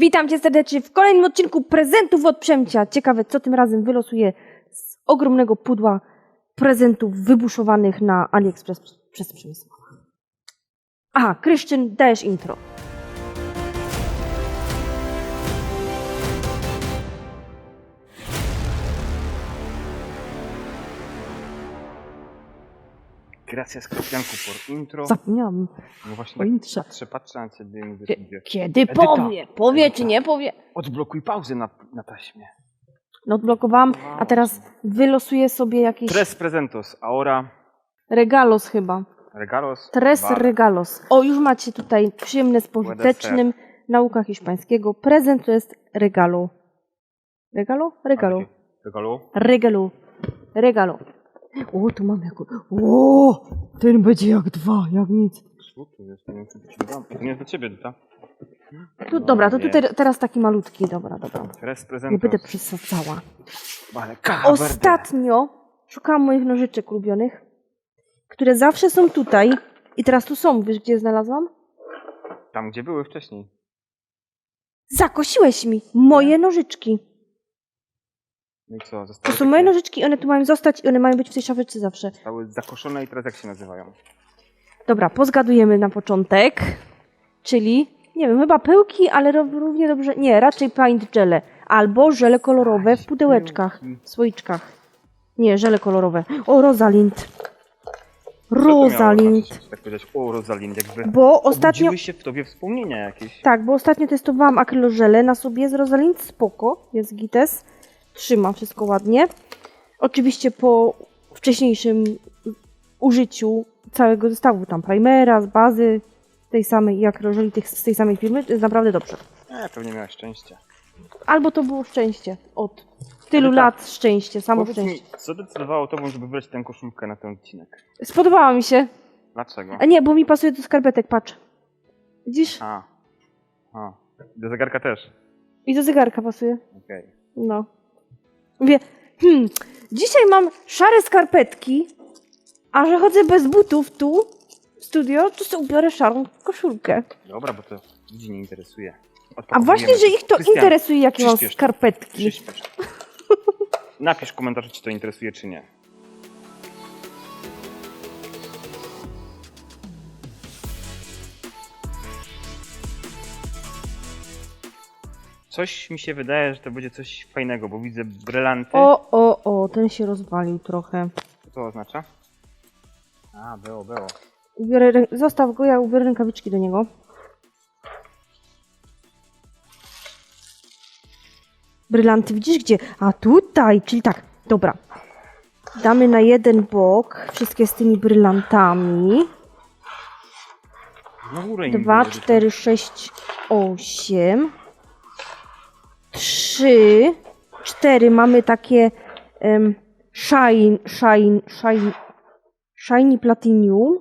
Witam cię serdecznie w kolejnym odcinku prezentów od Przemcia. Ciekawe, co tym razem wylosuję z ogromnego pudła prezentów wybuszowanych na AliExpress przez Przemysława. Aha, Kryszczyn, dajesz intro. Gracias Krystianku por intro. Zapomniałam No właśnie o tak intrze. patrzę, patrzę na ciebie i mówię Kiedy Edyta. powie? Powie czy nie powie? odblokuj pauzę na, na taśmie. No odblokowałam, a teraz wylosuję sobie jakiś Tres presentos, ahora regalos chyba. regalos. Tres bar. regalos. O, już macie tutaj przyjemne z pożytecznym nauka hiszpańskiego. Prezent to jest regalo. Regalo? Regalo. Regalo. Regalo. Regalo. O, tu mamy jako... O, ten będzie jak dwa, jak nic. Co tu jest? Nie wiem, czy nie do ciebie, Dita. Tu, dobra, to nie. tutaj teraz taki malutki, dobra, dobra. Tres Nie będę przesadzała. Caja verde. Ostatnio szukałam moich nożyczek ulubionych, które zawsze są tutaj i teraz tu są. Wiesz, gdzie je znalazłam? Tam, gdzie były wcześniej. Zakosiłeś mi moje nożyczki. No i co? To są moje nożyczki, one tu mają zostać i one mają być w tej szafeczce zawsze. Zostały zakoszone i teraz jak się nazywają? Dobra, pozgadujemy na początek. Czyli, nie wiem, chyba pyłki, ale równie dobrze. Nie, raczej paint żele. Albo żele kolorowe w pudełeczkach, w słoiczkach. Nie, żele kolorowe. O, Rosalind. Rosalind. Tak powiedzieć, o Rosalind, jakby Bo ostatnio. się w tobie wspomnienia jakieś. Tak, bo ostatnio testowałam akrylożele na sobie z Rosalind. Spoko, jest gites. Trzyma wszystko ładnie. Oczywiście po wcześniejszym użyciu całego zestawu, tam primera, z bazy, tej samej i akrylożeli tych, z tej samej firmy, to jest naprawdę dobrze. E, pewnie miałeś szczęście. Albo to było szczęście. Od tylu tak. lat szczęście, samo Powiedz mi, szczęście. co decydowało tobą, żeby wybrać tę koszulkę na ten odcinek? Spodobała mi się. Dlaczego? A nie, bo mi pasuje do skarpetek, patrz. Widzisz? A. A. Do zegarka też. I do zegarka pasuje. Okej. No. Mówię, hmm, dzisiaj mam szare skarpetki, a że chodzę bez butów tu, w studio, to sobie ubiorę szarą koszulkę. Dobra, bo to ludzi nie interesuje. A właśnie, że ich to Krystian, interesuje, jakie mam przyspiesz. skarpetki. Przyspiesz. Napisz w komentarzu, czy to interesuje, czy nie. Coś mi się wydaje, że to będzie coś fajnego, bo widzę brylanty. O, o, o, ten się rozwalił trochę. Co to oznacza? A, było, było. Ubiorę, rę- zostaw go, ja ubiorę rękawiczki do niego. Brylanty, widzisz gdzie? A tutaj, czyli tak, dobra. Damy na jeden bok wszystkie z tymi brylantami. Znowu rainbow. 2, 4, 6, 8. 3, 4 mamy takie um, shine, shine, shine, shiny platinum.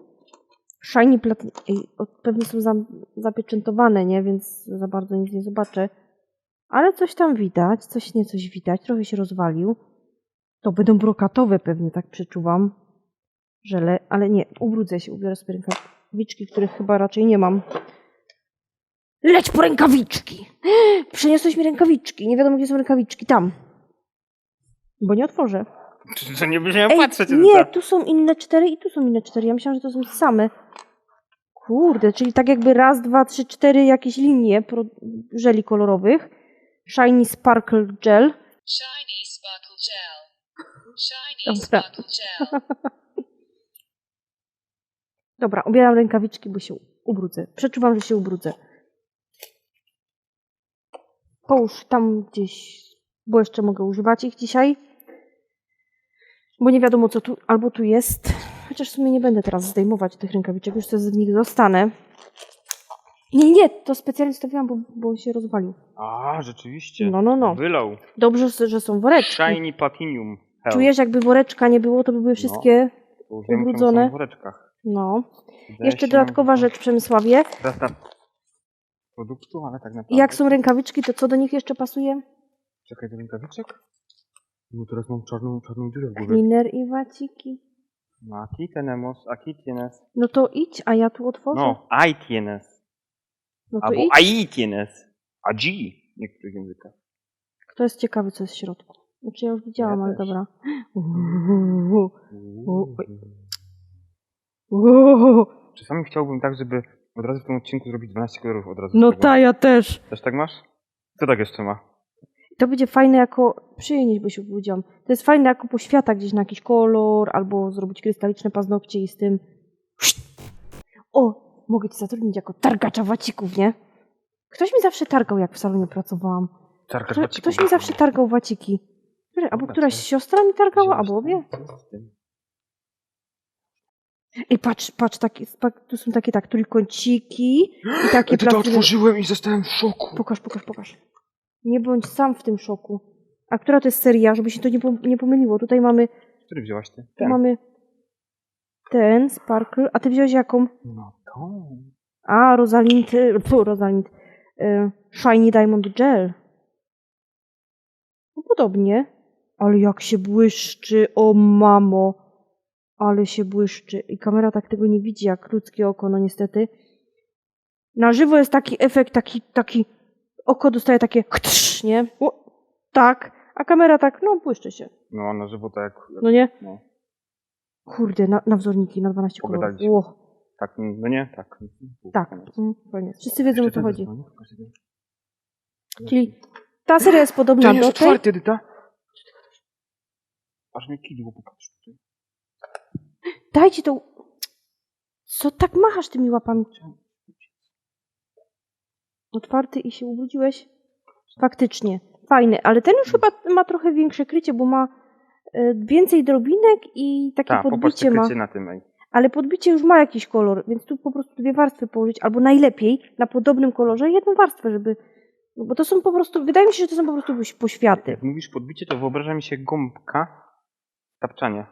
Shiny o, pewnie są za, zapieczętowane, nie? Więc za bardzo nic nie zobaczę. Ale coś tam widać, coś nie coś widać. Trochę się rozwalił. To będą brokatowe pewnie, tak przeczuwam. Żele, ale nie, ubrudzę się, ubiorę sobie rękawiczki, których chyba raczej nie mam. Leć po rękawiczki! Przyniosłeś mi rękawiczki. Nie wiadomo, gdzie są rękawiczki. Tam. Bo nie otworzę. Czy to nie będziemy Ej, patrzeć? nie, tu są inne cztery i tu są inne cztery. Ja myślałam, że to są te same. Kurde, czyli tak jakby raz, dwa, trzy, cztery jakieś linie pro- żeli kolorowych. Shiny Sparkle Gel. Shiny sparkle gel. Shiny Dobra. sparkle gel. Dobra, ubieram rękawiczki, bo się ubrudzę. Przeczuwam, że się ubrudzę. Połóż tam gdzieś, bo jeszcze mogę używać ich dzisiaj. Bo nie wiadomo, co tu, albo tu jest. Chociaż w sumie nie będę teraz zdejmować tych rękawiczek, już to z nich zostanę. Nie, nie, to specjalnie stawiałam, bo, bo się rozwalił. A, rzeczywiście. No, no, no. Wylał. Dobrze, że są woreczki. Shiny Platinum. Hell. Czujesz, jakby woreczka nie było, to by były wszystkie. Bo wiem, czemu ubrudzone? w woreczkach. No. Jeszcze się, dodatkowa rzecz, Przemysławie. Zestaw produktu, ale tak naprawdę... Jak są rękawiczki, to co do nich jeszcze pasuje? Czekaj, do rękawiczek? No teraz mam czarną, czarną dziurę w głowie. Cleaner i waciki. No, aquí tenemos, aquí tienes. No to idź, a ja tu otworzę. No, ahí tienes. no to Albo idź. ahí tienes. A G w niektórych językach. Kto jest ciekawy, co jest w środku? Znaczy ja już widziałam, Ja ale też. dobra. Uuu. Uuu. Czasami chciałbym tak, żeby od razu w tym odcinku zrobić 12 kolorów od razu. No ta, ja też. Też tak masz? Co tak jeszcze ma? To będzie fajne jako, przyjemnie by się powiedziałam, to jest fajne jako poświata gdzieś na jakiś kolor, albo zrobić krystaliczne paznokcie i z tym... O, mogę cię zatrudnić jako targacza wacików, nie? Ktoś mi zawsze targał, jak w salonie pracowałam. Targasz Kto, wacików. ktoś mi zawsze targał waciki. Albo któraś siostra mi targała, albo obie. Ej, patrz, patrz, taki, spa- tu są takie tak trójkąciki i takie ty to plastikowe- otworzyłem i zostałem w szoku. Pokaż, pokaż, pokaż. Nie bądź sam w tym szoku. A która to jest seria, żeby się to nie, pom- nie pomyliło? Tutaj mamy, Który wzięłaś ty? tu mamy ten, Sparkle, a ty wziąłeś jaką? No to. A, Rosalind, y, fu, Rosalind, y, Shiny Diamond Gel. No podobnie. Ale jak się błyszczy, o mamo. Ale się błyszczy. I kamera tak tego nie widzi, jak ludzkie oko, no niestety. Na żywo jest taki efekt, taki, taki, oko dostaje takie chtrz, nie? O, tak. A kamera tak, no błyszczy się. No a na żywo tak. No nie? No. Kurde, na, na wzorniki, na 12 kolorów. Ło, Tak, no nie, tak. tak. Koniec. Mm. Wszyscy wiedzą, o co chodzi. Czyli ta seria jest podobna do tej. otwarty, Edyta. Aż mnie kidło, popatrz tutaj. Dajcie to. Co tak machasz tymi łapami? Otwarty i się ubrudziłeś? Faktycznie. Fajny, ale ten już chyba ma trochę większe krycie, bo ma e, więcej drobinek i takie Tak, popatrz podbicie ma. na tym, ej. Ale podbicie już ma jakiś kolor, więc tu po prostu dwie warstwy położyć, albo najlepiej na podobnym kolorze jedną warstwę, żeby. no Bo to są po prostu. Wydaje mi się, że to są po prostu poś- poświaty. Jak mówisz podbicie, to wyobraża mi się gąbka, tapczanie.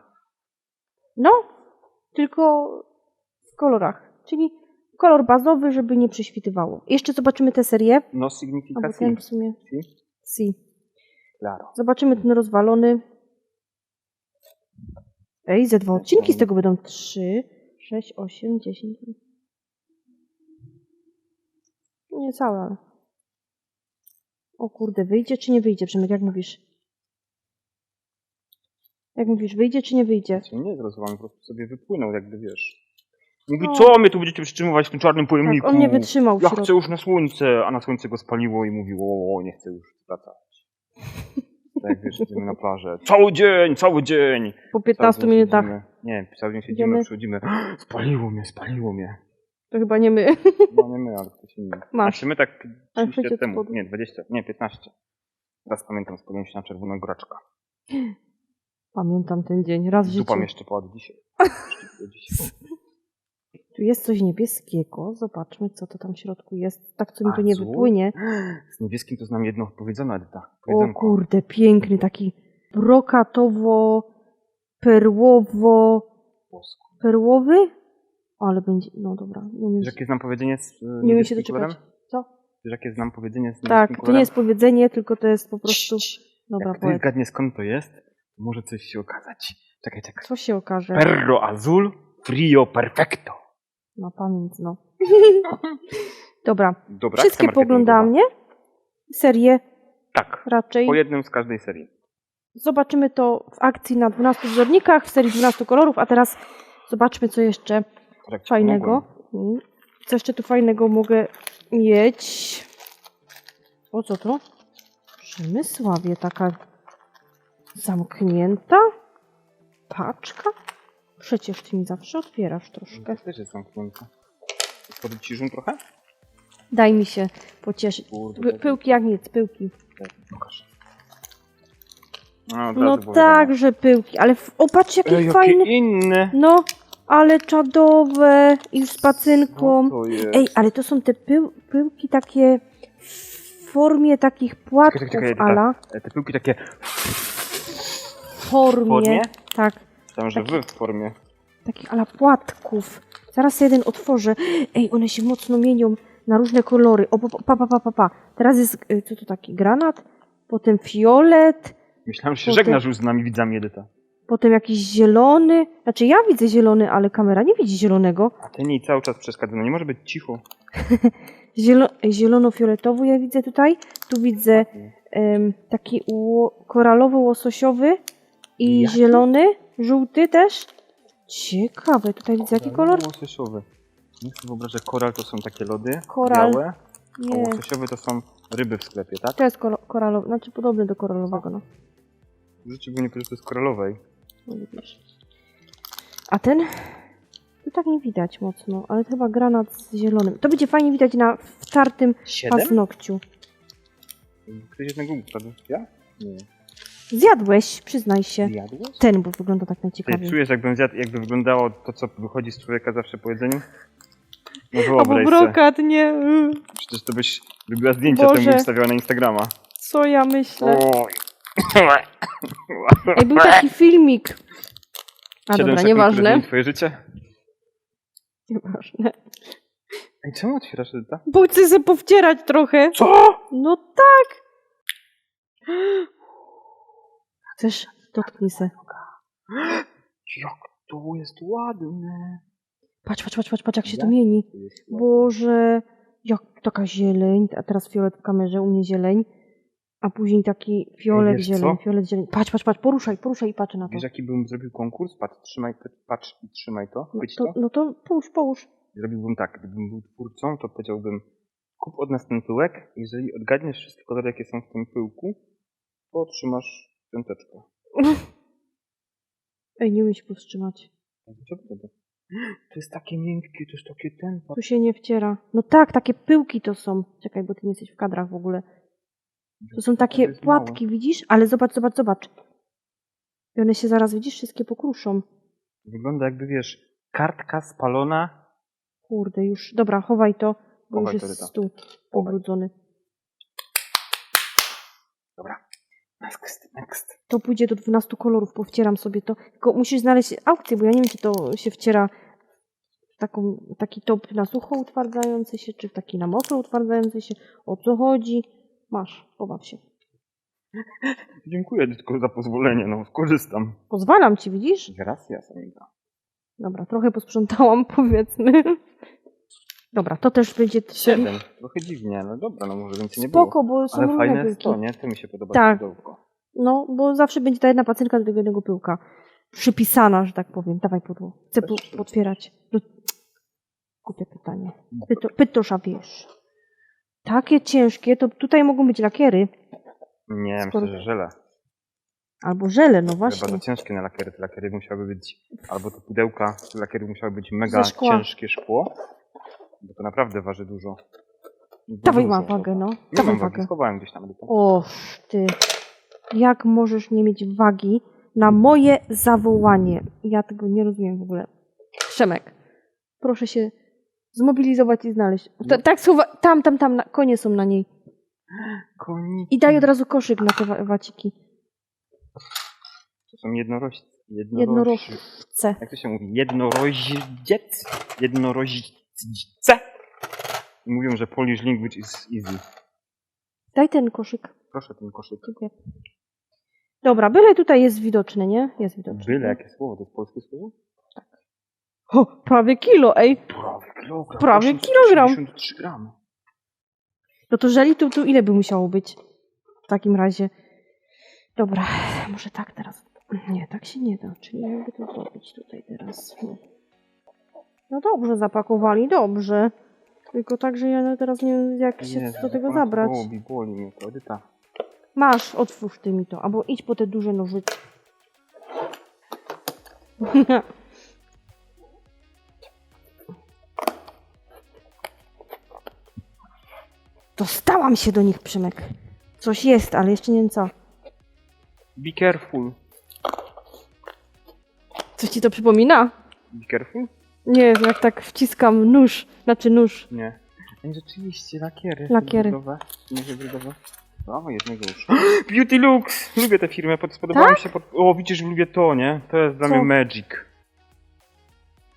No, tylko w kolorach. Czyli kolor bazowy, żeby nie prześwitywało. Jeszcze zobaczymy tę serię. No ten w sumie. Si? Si. Claro. Zobaczymy ten rozwalony. Ej, ze dwa odcinki z tego będą trzy, sześć, osiem, dziesięć. Nie całe, ale. O kurde, wyjdzie czy nie wyjdzie, Przemek, jak mówisz? Jak mówisz, wyjdzie czy nie wyjdzie? Cię nie zrozumiałem, po prostu sobie wypłynął, jakby wiesz. Mówi, No. co mnie tu będziecie przytrzymywać w tym czarnym pojemniku? Tak, on nie wytrzymał w Ja środku. chcę już na słońce, a na słońce go spaliło i mówił, o, nie chcę już wracać. Tak wiesz, idziemy na plażę. Cały dzień, cały dzień! Po Cały 15 dzień minutach. siedzimy. Nie, cały dzień siedzimy, Idziemy. przychodzimy. Spaliło mnie, spaliło mnie. To chyba nie my. No nie my, ale ktoś inny. Masz. Znaczy my tak Ale 30 chwycie lat od temu. spodu. Nie, 20, nie, 15. Teraz pamiętam, spaliłem się na czerwonego raczka. Pamiętam ten dzień, raz w życiu. Jeszcze padł dzisiaj. dzisiaj. Tu jest coś niebieskiego. Zobaczmy, co to tam w środku jest. Tak, co mi tu nie Azul? wypłynie. Z niebieskim to znam jedno powiedzone, Edyta. O kurde, piękny, taki brokatowo, perłowo, perłowy? Ale będzie, no dobra, nie Wiesz, jakie znam powiedzenie z e, nie umiem się doczekać. kolorem? Co? Wiesz, jakie znam powiedzenie z Tak, to nie jest powiedzenie, tylko to jest po prostu, dobra, Jak powiedz. zgadnie skąd to jest, może coś się okazać. Czekaj, czekaj. Co się okaże? Perro azul frio perfecto. Na pamięć, no. Dobra, Dobra, wszystkie poglądałam, nie? Serie Tak, raczej. po jednym z każdej serii. Zobaczymy to w akcji na 12 wzornikach, w serii 12 kolorów, a teraz zobaczmy, co jeszcze Tak fajnego. pomogłem. Mm. Co jeszcze tu fajnego mogę mieć? O co to? Przemysławie taka zamknięta paczka? Przecież ty mi zawsze otwierasz troszkę. To też jest ci żum trochę? Daj mi się pocieszyć. Kurde, Py- tak- pyłki jak nic, pyłki. tak, Pokaż. No, od No razu było tak, że pyłki, ale w... o patrz jakie Ej, jakie fajne. inne. No, ale czadowe i z pacynką. No to jest. Ej, ale to są te pył, pyłki takie w formie takich płatków, Czekaj, czekaj, ala. E, Te piłki takie formie. formie? Tak, Tam, że wy w formie. takich ala płatków. Zaraz jeden otworzę. Ej, one się mocno mienią na różne kolory. O, pa, pa, pa, pa, pa. Teraz jest, y, co to taki, granat? Potem fiolet, Myślałem, że się Kurde. żegnasz już z nami widzami Edyta. potem jakiś zielony. Znaczy ja widzę zielony, ale kamera nie widzi zielonego. A ty nie cały czas przeszkadza. No nie może być cicho. Zielo, zielono-fioletowy ja widzę tutaj. Tu widzę em, taki ło, koralowo-łososiowy i Jaki? zielony, żółty też. Ciekawe, tutaj widzę jaki kolor? Łososiowy. Nie chcę wyobrażać, koral to są takie lody Koral. białe, a Nie, łososiowe to są ryby w sklepie, tak? to jest kolo- koralowy, znaczy podobny do koralowego, no. W życiu bym nie to jest koralowej. No widzisz. A ten? Tu tak nie widać mocno, ale to chyba granat z zielonym. To będzie fajnie widać na wtartym Siedem? paznokciu. Ktoś jednego ukradł? Ja? Nie. Zjadłeś, przyznaj się. Jadłeś? Ten, bo wygląda tak Ty najciekawiej. czujesz, jakbym zjadł, jakby wyglądało to, co wychodzi z człowieka zawsze po jedzeniu? No Albo wyobraź sobie. brokat, nie. y, Przecież to byś robiła zdjęcia Boże. temu i wstawiała na Instagrama. Co ja myślę? Oj. Ej, był taki filmik. A Siedem dobra, sekund, nieważne. zmieni twoje życie? Nieważne. Ej, czemu otwierasz Edyta? Bo chcę sobie powcierać trochę. Co? No tak. Chcesz? Dotknij se. Jak to jest ładne. Patrz, patrz, patrz, patrz, patrz jak się to mieni. Boże, jak taka zieleń, a teraz fiolet w kamerze, u mnie zieleń, a później taki fiolet, wiesz zieleń, co? fiolet, zieleń. Patrz, patrz, patrz, poruszaj, poruszaj i patrz na to. Wiesz, jaki bym zrobił konkurs? Patrz, trzymaj, patrz i trzymaj to. No Chwyć to, to. no to połóż, połóż. Zrobiłbym tak, gdybym był twórcą, to powiedziałbym kup od nas ten pyłek, jeżeli odgadniesz wszystkie kolory, jakie są w tym pyłku, to otrzymasz piąteczkę. Ej, nie umiem się powstrzymać. Co wtedy? To jest takie miękkie, to jest takie ten. Tu się nie wciera. No tak, takie pyłki to są. Czekaj, bo ty nie jesteś w kadrach w ogóle. To są takie płatki, widzisz? Ale zobacz, zobacz, zobacz. I one się zaraz, widzisz, wszystkie pokruszą. Wygląda jakby, wiesz, kartka spalona. Kurde, już. Dobra, chowaj to, bo Chowaj już to, jest Ryta. stół pobrudzony. Dobra. Next, next. To pójdzie do 12 kolorów, powcieram sobie to. Tylko musisz znaleźć aukcję, bo ja nie wiem, czy to się wciera w taką, taki top na sucho utwardzający się, czy w taki na mokro utwardzający się. O co chodzi? Masz, pobaw się. Dziękuję tylko za pozwolenie, no skorzystam. Pozwalam ci, widzisz? Gracias, amiga. Dobra, trochę posprzątałam, powiedzmy. Dobra, to też będzie... Siedem. Trochę dziwnie, ale dobra, no może więcej nie było. Spoko, bo są Ale różne fajne jest pyłki. to, nie? To mi się podoba Tak. to pudełko. No, bo zawsze będzie ta jedna pacynka do tego jednego pyłka. Przypisana, że tak powiem. Dawaj pudło. Chcę przyczyn. potwierać. No, Głupie pytanie. Pyto, pytosza wiesz. Takie ciężkie, to tutaj mogą być lakiery. Nie, Skoro- myślę, że żele. Albo żele, no Chyba właśnie. za ciężkie na lakiery. Te lakiery musiały być, albo te pudełka, te lakiery musiały być mega Ze szkła. ciężkie szkło, bo to naprawdę waży dużo. Za Dawaj dużo. ma wagę, no. Nie Dawaj mam wagi, wagę. schowałem gdzieś tam. Oż ty. Jak możesz nie mieć wagi na moje zawołanie? Ja tego nie rozumiem w ogóle. Przemek, proszę się zmobilizować i znaleźć. Ta, tak, słowa, tam, tam, tam, na, konie są na niej. Koniki. I daj od razu koszyk na te wa- waciki. To są jednorożce. Jednorożce. Jednorożce. Jak to się mówi? Jednoroździec? Jednoroździce? Mówią, że Polish language is easy. Daj ten koszyk. Proszę ten koszyk. Dziękuję. Dobra, byle tutaj jest widoczny, nie? Jest widoczny. Byle jakie słowo, to jest polskie słowo? O, prawie kilo, ej. Prawie kilogram. Prawie 883 kilogram. gramy. No to żeli tu, tu ile by musiało być? W takim razie. Dobra, może tak teraz. Nie, tak się nie da. Czyli jakby to zrobić tutaj teraz. No. No dobrze, zapakowali, dobrze. Tylko tak, że ja teraz nie wiem, jak się Jezu, do tego zabrać. Boli, boli mnie to, Edyta. Masz, otwórz ty mi to. Albo idź po te duże nożyce. Dostałam się do nich, Przemek. Coś jest, ale jeszcze nie wiem co. Be careful. Coś ci to przypomina? Be careful? Nie, jak tak wciskam nóż, znaczy nóż. Nie. Ej, rzeczywiście, lakiery. Lakiery. Hybrydowe. Nie hybrydowe. Brawo, jednego już. Beauty Lux! Lubię tę firmę, pod, mi się. Pod... O, widzisz, lubię to, nie? To jest dla Tak? Co? mnie Magic.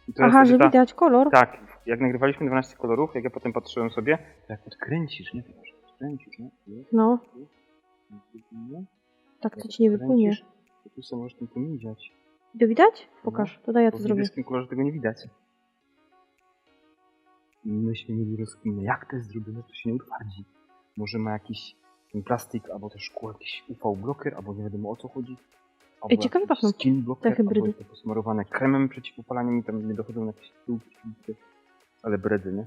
I to Aha, jest że Edyta- widać kolor. Tak, jak nagrywaliśmy 12 kolorów, jak ja potem patrzyłem sobie, to jak odkręcisz, nie wiesz, odkręcisz, nie? No, tak to ci nie wypłynie. To tu sobie możesz tym pomiziać. To widać? Pokaż, to daj ja to w zrobię. niebieskim kolorze tego nie widać. I myśmy mieli rozkminę, jak to jest zrobione, to się nie utwardzi. Może ma jakiś ten plastik, albo też szkło, jakiś UV bloker, albo nie wiadomo o co chodzi. Albo Ej, ciekawe pachną skin blocker, te hybrydy. albo posmarowane kremem przeciwpopalaniu i tam nie dochodzą jakieś filtry. Ale bredy, nie?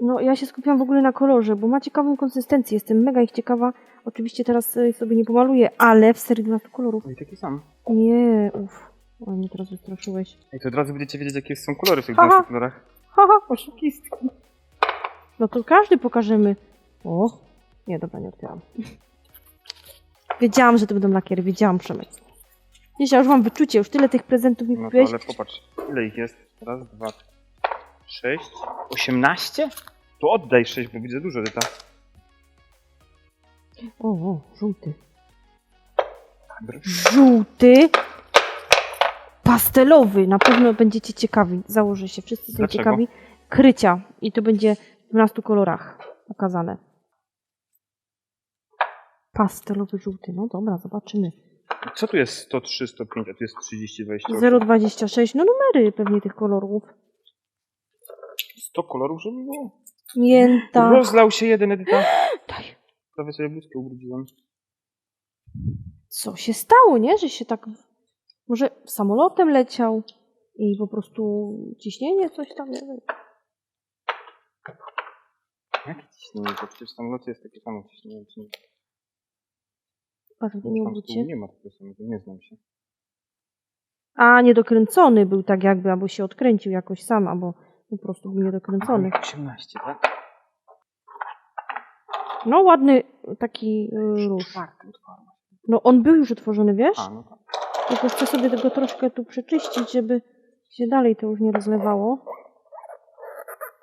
No, ja się skupiłam w ogóle na kolorze, bo ma ciekawą konsystencję. Jestem mega ich ciekawa. Oczywiście teraz y, sobie nie pomaluję, ale w serii 12 kolorów. No i taki sam. Nie, uff. O, mnie teraz wystraszyłeś. I to od razu będziecie wiedzieć, jakie są kolory w tych Aha. 12 kolorach. Haha, oszukistki. No to każdy pokażemy. O, nie, dobra, nie otwieram. Wiedziałam, że to będą lakiery, wiedziałam, Przemek. Wiesz, ja już mam wyczucie, już tyle tych prezentów mi No to kupiłeś. ale popatrz, ile ich jest? Raz, dwa, sześć, osiemnaście? To oddaj sześć, bo widzę dużo dyta. O, o, żółty. Żółty. Pastelowy. Na pewno będziecie ciekawi. Założę się, wszyscy są Dlaczego? ciekawi. Krycia. I to będzie w 12 kolorach pokazane. Pastelowy żółty. No dobra, zobaczymy. Co tu jest 103, 105, a tu jest 30, 28? 026. No numery pewnie tych kolorów. 100 kolorów, żeby było? Mięta. Rozlał się jeden edyta. Daj. Prawie sobie bluzkę ubrudziłem. Co się stało, nie? Że się tak... Może samolotem leciał i po prostu ciśnienie coś tam, nie wiem. Jakie ciśnienie? To przecież w samolocie jest takie samo ciśnienie. Czy nie? Patrz, nie tyłu nie ma takiego samego, nie znam się. A, niedokręcony był tak jakby, albo się odkręcił jakoś sam, albo po prostu był niedokręcony. Aha, 18, tak? No ładny taki y, róż. Czwarty otwarłem. No on był już otworzony, wiesz? A, no tak. Tylko chcę sobie tego troszkę tu przeczyścić, żeby się dalej to już nie rozlewało.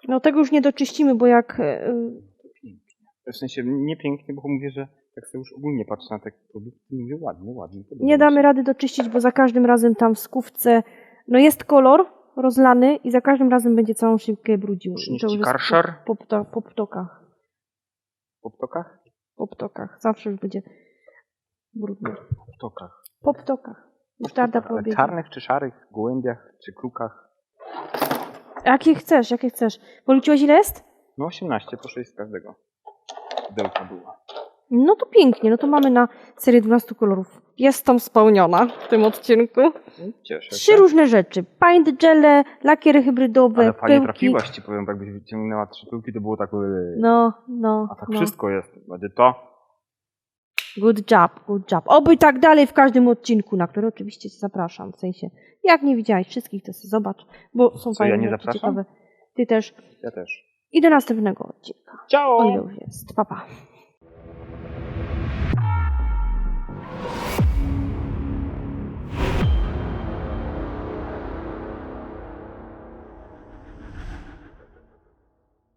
No tego już nie doczyścimy, bo jak... y, W sensie nie pięknie, bo mówię, że jak sobie już ogólnie patrzę na te produkty, mówię ładnie, ładnie. Nie damy się. rady doczyścić, bo za każdym razem tam w skówce no jest kolor rozlany i za każdym razem będzie całą szybkę brudził. Przynieść karszar? Po, po, po ptokach. Po ptokach? Po ptokach. Zawsze już będzie brudny. Po ptokach. Po ptokach. Musztarda Ale pobiegła. czarnych czy szarych, gołębiach czy krukach? Jakie chcesz, jakie chcesz. Policzyłeś ile jest? No 18, po 6 z każdego. Pudełka była. No to pięknie, no to mamy na serię 12 kolorów. Jestem spełniona w tym odcinku. No, Cieszę Trzy się. różne rzeczy. Paint gele, lakiery hybrydowe, Ale fajnie pyłki. trafiłaś, ci powiem, jakbyś wyciągnęła trzy pyłki, to było tak... No, no, A tak no. wszystko jest. Będzie to. Good job, good job. Oby tak dalej w każdym odcinku, na który oczywiście cię zapraszam. W sensie, jak nie widziałeś wszystkich, to sobie zobacz, bo są Co, ja fajne nie rzeczy, zapraszam? ciekawe. Ty też. Ja też. I do następnego odcinka. Ciao! O ile już jest. Pa, pa.